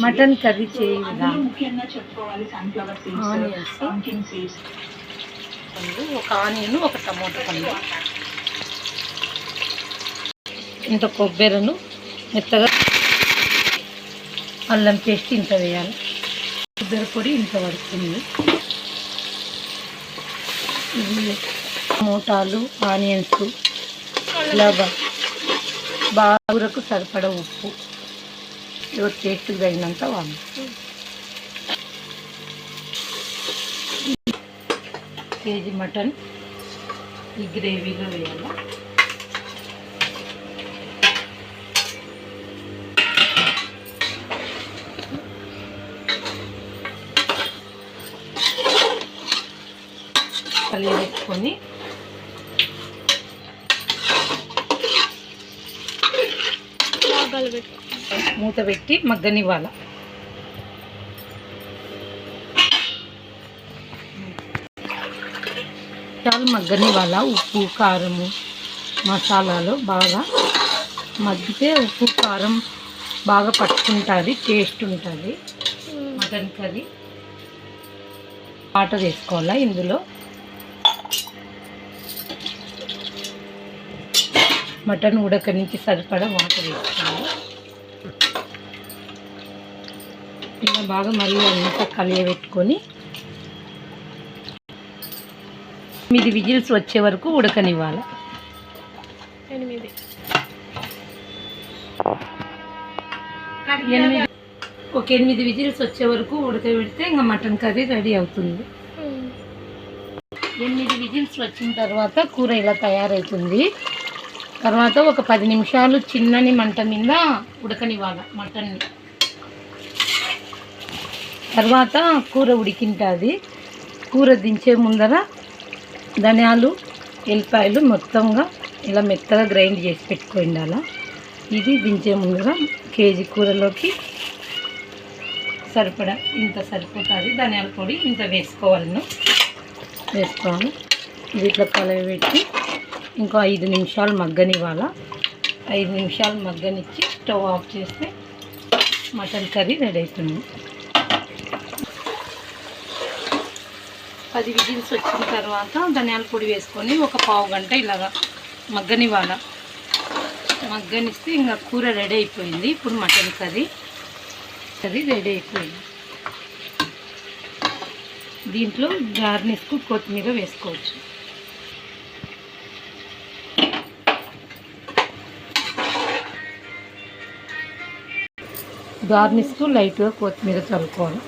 Mutton curry చేయ పండు ఒక ఆనియన్ ఒక టమోటా పండు. ఇంత కొబ్బరిను మెత్తగా అల్లం పేస్ట్ ఇంత వేయాలి. కొబ్బరి పొడి ఇంత పడుతుంది. ఇవి టమోటాలు ఆనియన్స్ ఇలా బా- బాగురకు సరిపడ ఉప్పు. ఎవరు టేస్ట్కి తగినంత వాళ్ళు కేజీ మటన్ ఈ గ్రేవీలో వేయాలి. కలిపెట్టుకొని పెట్టుకొని మూత పెట్టి మగ్గనివ్వాల. చాలా మగ్గనివ్వాల. ఉప్పు కారము మసాలాలు బాగా మగ్గితే ఉప్పు కారం బాగా పట్టుకుంటుంది టేస్ట్ ఉంటుంది. మటన్ కర్రీ వాటర్ వేసుకోవాలా ఇందులో? మటన్ ఉడకనికి సరిపడా వాటర్ వేసుకోవాలి. ఇలా బాగా మళ్ళీ అంతా కలియబెట్టుకొని ఎనిమిది విజిల్స్ వచ్చే వరకు ఉడకనివ్వాలి. ఎనిమిది. ఎనిమిది. ఒక ఎనిమిది విజిల్స్ వచ్చే వరకు ఉడకబెడితే ఇంకా మటన్ కర్రీ రెడీ అవుతుంది. ఎనిమిది విజిల్స్ వచ్చిన తర్వాత కూర ఇలా తయారవుతుంది. తర్వాత ఒక పది నిమిషాలు చిన్నని మంట మీద ఉడకనివ్వాలి మటన్ని. తర్వాత కూర ఉడికింటుంది. కూర దించే ముందర ధనియాలు ఎల్లిపాయలు మొత్తంగా ఇలా మెత్తగా గ్రైండ్ చేసి పెట్టుకోండి ఇది దించే ముందర కేజీ కూరలోకి సరిపడా ఇంత సరిపోతుంది. ధనియాల పొడి ఇంత వేసుకోవాలను వేసుకోవాలి. ఇది ఇట్లా కలబెట్టి ఇంకో ఐదు నిమిషాలు మగ్గనివ్వాల. ఐదు నిమిషాలు మగ్గనిచ్చి స్టవ్ ఆఫ్ చేస్తే మటన్ కర్రీ రెడీ అవుతుంది. పది విజిల్స్ వచ్చిన తర్వాత ధనియాల పొడి వేసుకొని ఒక పావు గంట ఇలాగా మగ్గనివ్వాల. మగ్గనిస్తే ఇంకా కూర రెడీ అయిపోయింది. ఇప్పుడు మటన్ కర్రీ. కర్రీ రెడీ అయిపోయింది. దీంట్లో గార్నిష్కు కొత్తిమీర వేసుకోవచ్చు. గార్నిష్కు లైట్గా కొత్తిమీర చల్లుకోవాలి.